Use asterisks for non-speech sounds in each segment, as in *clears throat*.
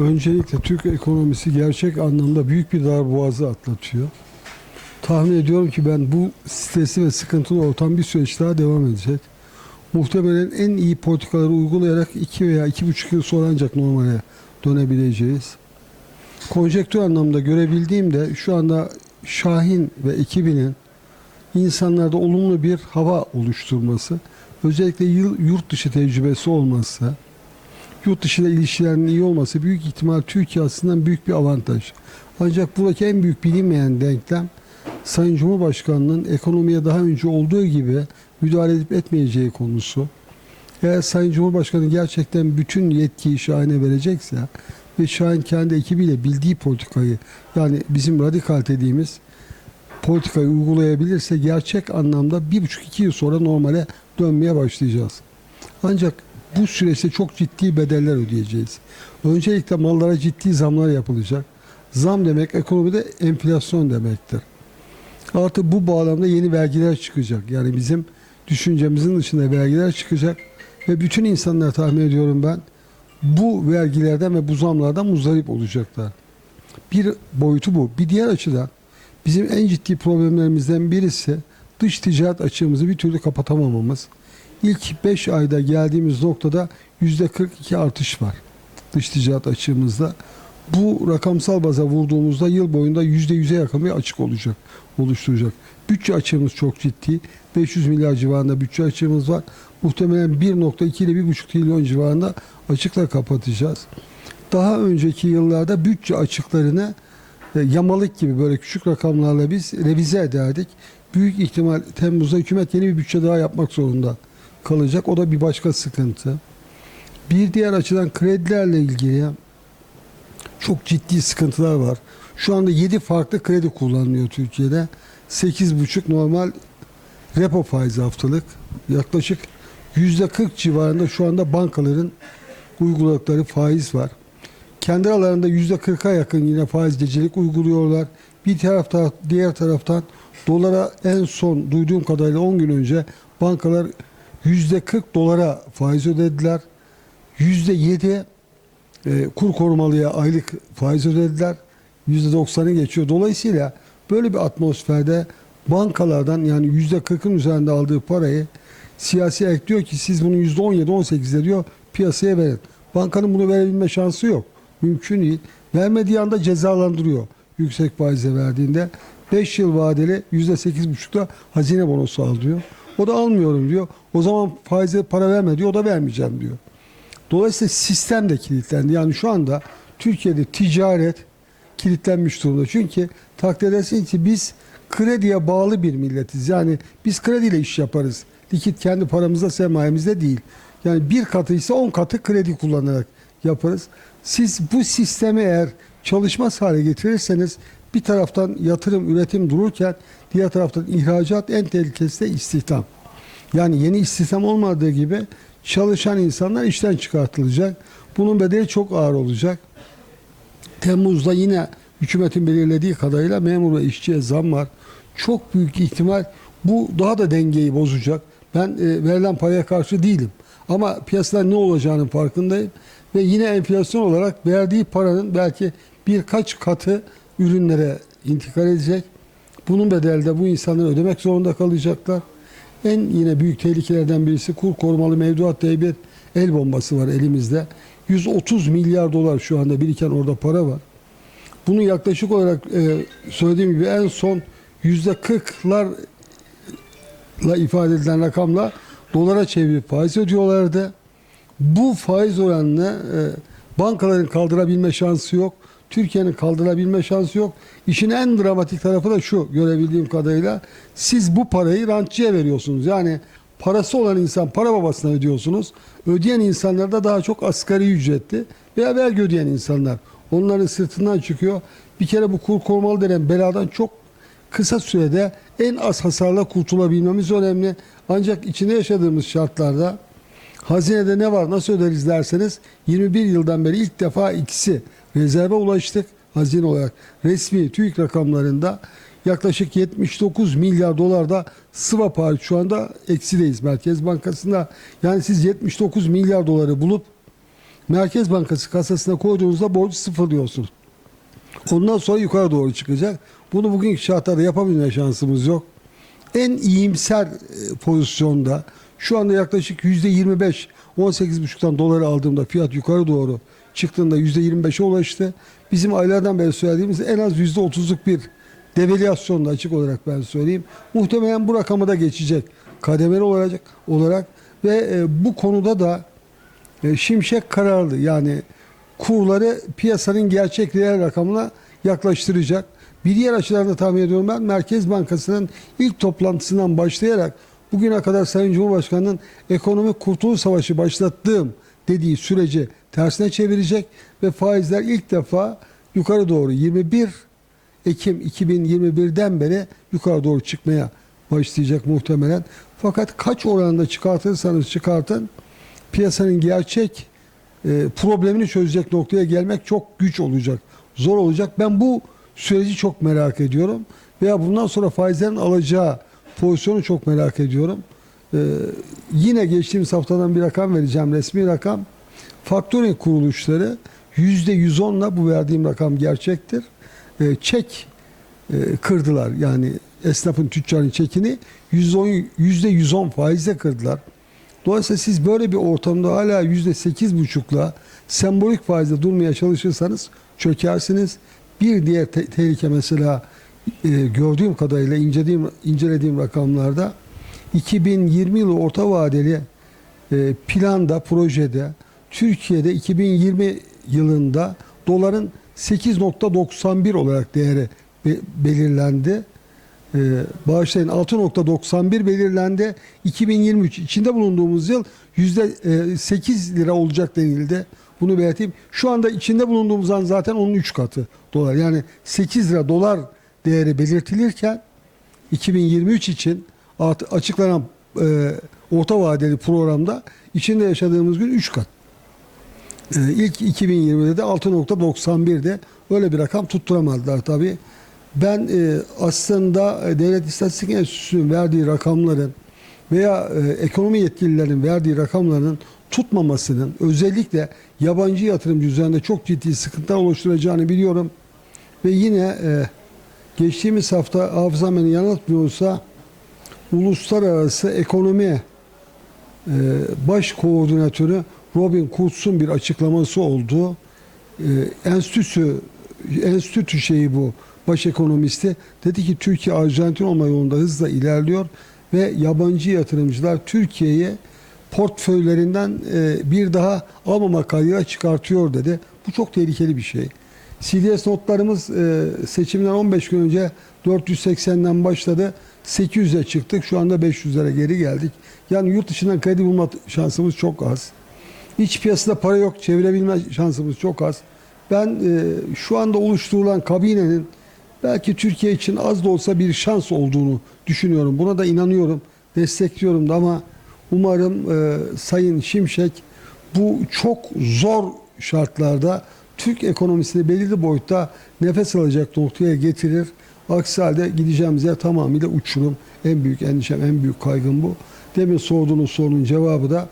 Öncelikle Türk ekonomisi gerçek anlamda büyük bir darboğazı atlatıyor. Tahmin ediyorum ki ben bu stresli ve sıkıntılı ortam bir süreç daha devam edecek. Muhtemelen en iyi politikaları uygulayarak 2 veya 2,5 yıl sonra ancak normale dönebileceğiz. Konjektür anlamda görebildiğimde şu anda Şahin ve ekibinin insanlarda olumlu bir hava oluşturması, özellikle yıl- yurt dışı tecrübesi olması, yurt dışı ile ilişkilerinin iyi olması büyük ihtimal Türkiye açısından büyük bir avantaj. Ancak buradaki en büyük bilinmeyen denklem Sayın Cumhurbaşkanı'nın ekonomiye daha önce olduğu gibi müdahale edip etmeyeceği konusu. Eğer Sayın Cumhurbaşkanı gerçekten bütün yetkiyi Şahin'e verecekse ve Şahin kendi ekibiyle bildiği politikayı yani bizim radikal dediğimiz politikayı uygulayabilirse gerçek anlamda bir buçuk iki yıl sonra normale dönmeye başlayacağız. Ancak bu süreçte çok ciddi bedeller ödeyeceğiz. Öncelikle mallara ciddi zamlar yapılacak. Zam demek ekonomide enflasyon demektir. Artı bu bağlamda yeni vergiler çıkacak. Yani bizim düşüncemizin dışında vergiler çıkacak ve bütün insanlar tahmin ediyorum ben bu vergilerden ve bu zamlardan muzdarip olacaklar. Bir boyutu bu. Bir diğer açıdan bizim en ciddi problemlerimizden birisi dış ticaret açığımızı bir türlü kapatamamamız. İlk 5 ayda geldiğimiz noktada %42 artış var dış ticaret açığımızda. Bu rakamsal baza vurduğumuzda yıl boyunda %100'e yakın bir açık olacak, oluşturacak. Bütçe açığımız çok ciddi. 500 milyar civarında bütçe açığımız var. Muhtemelen 1.2 ile 1.5 trilyon civarında açıkla kapatacağız. Daha önceki yıllarda bütçe açıklarını e, yamalık gibi böyle küçük rakamlarla biz revize ederdik. Büyük ihtimal Temmuz'da hükümet yeni bir bütçe daha yapmak zorunda kalacak. O da bir başka sıkıntı. Bir diğer açıdan kredilerle ilgili çok ciddi sıkıntılar var. Şu anda 7 farklı kredi kullanılıyor Türkiye'de. 8,5 normal repo faizi haftalık. Yaklaşık %40 civarında şu anda bankaların uyguladıkları faiz var. Kendi aralarında %40'a yakın yine faiz gecelik uyguluyorlar. Bir tarafta diğer taraftan dolara en son duyduğum kadarıyla 10 gün önce bankalar %40 dolara faiz ödediler. %7 e, kur korumalıya aylık faiz ödediler. %90'ı geçiyor. Dolayısıyla böyle bir atmosferde bankalardan yani %40'ın üzerinde aldığı parayı siyasi ek diyor ki siz bunu %17-18'de diyor piyasaya verin. Bankanın bunu verebilme şansı yok. Mümkün değil. Vermediği anda cezalandırıyor yüksek faize verdiğinde. 5 yıl vadeli %8,5'da hazine bonosu al diyor. O da almıyorum diyor. O zaman faize para verme diyor. O da vermeyeceğim diyor. Dolayısıyla sistem de kilitlendi. Yani şu anda Türkiye'de ticaret kilitlenmiş durumda. Çünkü takdir edersin ki biz krediye bağlı bir milletiz. Yani biz krediyle iş yaparız. Likit kendi paramızda sermayemizde değil. Yani bir katı ise on katı kredi kullanarak yaparız. Siz bu sistemi eğer çalışmaz hale getirirseniz bir taraftan yatırım, üretim dururken diğer taraftan ihracat en tehlikelisi de istihdam. Yani yeni istihdam olmadığı gibi çalışan insanlar işten çıkartılacak. Bunun bedeli çok ağır olacak. Temmuz'da yine hükümetin belirlediği kadarıyla memur ve işçiye zam var. Çok büyük ihtimal bu daha da dengeyi bozacak. Ben e, verilen paraya karşı değilim. Ama piyasada ne olacağının farkındayım. Ve yine enflasyon olarak verdiği paranın belki birkaç katı ürünlere intikal edecek. Bunun bedeli de bu insanlar ödemek zorunda kalacaklar. En yine büyük tehlikelerden birisi kur korumalı mevduat diye bir el bombası var elimizde. 130 milyar dolar şu anda biriken orada para var. Bunu yaklaşık olarak e, söylediğim gibi en son yüzde 40'larla ifade edilen rakamla dolara çevirip faiz ödüyorlardı. Bu faiz oranını e, bankaların kaldırabilme şansı yok. Türkiye'nin kaldırabilme şansı yok. İşin en dramatik tarafı da şu görebildiğim kadarıyla. Siz bu parayı rantçıya veriyorsunuz. Yani parası olan insan para babasına ödüyorsunuz. Ödeyen insanlar da daha çok asgari ücretli veya vergi ödeyen insanlar. Onların sırtından çıkıyor. Bir kere bu kur korumalı denen beladan çok kısa sürede en az hasarla kurtulabilmemiz önemli. Ancak içinde yaşadığımız şartlarda hazinede ne var nasıl öderiz derseniz 21 yıldan beri ilk defa ikisi rezerve ulaştık hazine olarak. Resmi TÜİK rakamlarında yaklaşık 79 milyar dolarda swap hariç şu anda eksideyiz Merkez Bankası'nda. Yani siz 79 milyar doları bulup Merkez Bankası kasasına koyduğunuzda borcu sıfırlıyorsunuz. Ondan sonra yukarı doğru çıkacak. Bunu bugünkü şartlarda yapabilme şansımız yok. En iyimser e, pozisyonda şu anda yaklaşık yüzde 25 18,5'tan doları aldığımda fiyat yukarı doğru çıktığında yüzde 25'e ulaştı. Bizim aylardan beri söylediğimiz en az yüzde 30'luk bir devalüasyonda açık olarak ben söyleyeyim. Muhtemelen bu rakamı da geçecek kademeli olacak olarak ve e, bu konuda da e, Şimşek kararlı yani kurları piyasanın gerçek reel rakamına yaklaştıracak. Bir diğer açıdan da tahmin ediyorum ben Merkez Bankası'nın ilk toplantısından başlayarak bugüne kadar Sayın Cumhurbaşkanı'nın ekonomik kurtuluş savaşı başlattığım dediği süreci tersine çevirecek ve faizler ilk defa yukarı doğru 21 Ekim 2021'den beri yukarı doğru çıkmaya başlayacak muhtemelen. Fakat kaç oranında çıkartırsanız çıkartın piyasanın gerçek e, problemini çözecek noktaya gelmek çok güç olacak, zor olacak. Ben bu süreci çok merak ediyorum. Veya bundan sonra faizlerin alacağı pozisyonu çok merak ediyorum. E, yine geçtiğimiz haftadan bir rakam vereceğim, resmi rakam. Faktörün kuruluşları %110'la bu verdiğim rakam gerçektir. E, çek e, kırdılar. Yani esnafın tüccarın çekini %10, %110 faizle kırdılar. Dolayısıyla siz böyle bir ortamda hala yüzde sekiz buçukla sembolik faizle durmaya çalışırsanız çökersiniz. Bir diğer te- tehlike mesela e, gördüğüm kadarıyla incelediğim, incelediğim rakamlarda 2020 yılı orta vadeli e, planda, projede Türkiye'de 2020 yılında doların 8.91 olarak değeri be- belirlendi. Ee, bağışlayın 6.91 belirlendi. 2023 içinde bulunduğumuz yıl yüzde e, 8 lira olacak denildi. Bunu belirteyim. Şu anda içinde bulunduğumuz an zaten onun 3 katı dolar. Yani 8 lira dolar değeri belirtilirken 2023 için açıklanan e, orta vadeli programda içinde yaşadığımız gün 3 kat. Ee, ilk 2020'de de 6.91'de öyle bir rakam tutturamadılar tabii. Ben e, aslında e, Devlet İstatistik Enstitüsü'nün verdiği rakamların veya e, ekonomi yetkililerinin verdiği rakamların tutmamasının özellikle yabancı yatırımcı üzerinde çok ciddi sıkıntılar oluşturacağını biliyorum. Ve yine e, geçtiğimiz hafta hafızam beni yanıltmıyorsa uluslararası ekonomi e, baş koordinatörü Robin Kurtz'un bir açıklaması oldu. E, enstitüsü, enstitü şeyi bu baş ekonomisti dedi ki Türkiye Arjantin olma yolunda hızla ilerliyor ve yabancı yatırımcılar Türkiye'ye portföylerinden e, bir daha almama kaydıyla çıkartıyor dedi. Bu çok tehlikeli bir şey. CDS notlarımız e, seçimden 15 gün önce 480'den başladı. 800'e çıktık. Şu anda 500'lere geri geldik. Yani yurt dışından kredi bulma şansımız çok az. İç piyasada para yok. Çevirebilme şansımız çok az. Ben e, şu anda oluşturulan kabinenin belki Türkiye için az da olsa bir şans olduğunu düşünüyorum. Buna da inanıyorum. Destekliyorum da ama umarım e, Sayın Şimşek bu çok zor şartlarda Türk ekonomisini belirli boyutta nefes alacak noktaya getirir. Aksi halde gideceğimiz yer tamamıyla uçurum. En büyük endişem, en büyük kaygım bu. Demin sorduğunuz sorunun cevabı da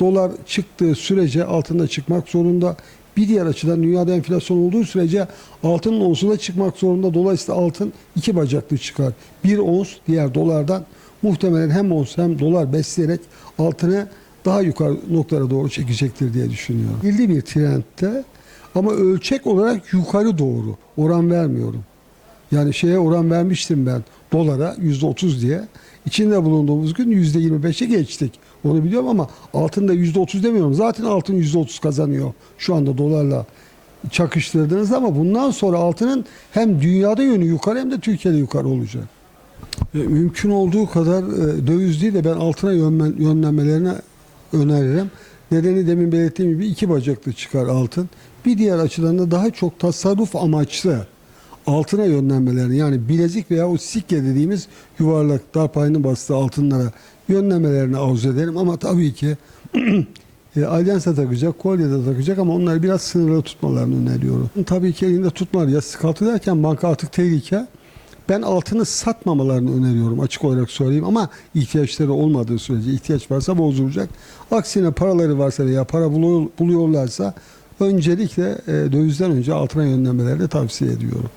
dolar çıktığı sürece altında çıkmak zorunda. Bir diğer açıdan dünyada enflasyon olduğu sürece altının onsu da çıkmak zorunda. Dolayısıyla altın iki bacaklı çıkar. Bir ons diğer dolardan muhtemelen hem ons hem dolar besleyerek altını daha yukarı noktalara doğru çekecektir diye düşünüyorum. Belli bir trendte ama ölçek olarak yukarı doğru oran vermiyorum. Yani şeye oran vermiştim ben dolara %30 diye. İçinde bulunduğumuz gün %25'e geçtik. Onu biliyorum ama altında %30 demiyorum. Zaten altın %30 kazanıyor şu anda dolarla çakıştırdınız ama bundan sonra altının hem dünyada yönü yukarı hem de Türkiye'de yukarı olacak. E, Mümkün olduğu kadar e, döviz değil de ben altına yönlen- yönlenmelerini öneririm. Nedeni demin belirttiğim gibi iki bacaklı çıkar altın. Bir diğer açıdan da daha çok tasarruf amaçlı altına yönlenmelerini yani bilezik veya o sikke dediğimiz yuvarlak dar payını bastığı altınlara yönlenmelerini arzu ederim. Ama tabii ki *clears throat* e, alyansa takacak, kolye de takacak ama onları biraz sınırlı tutmalarını öneriyorum. Tabii ki elinde tutmalar ya sıkıntı derken banka artık tehlike. Ben altını satmamalarını öneriyorum açık olarak söyleyeyim ama ihtiyaçları olmadığı sürece ihtiyaç varsa bozulacak. Aksine paraları varsa veya para buluyor- buluyorlarsa öncelikle e, dövizden önce altına yönlenmelerini tavsiye ediyorum.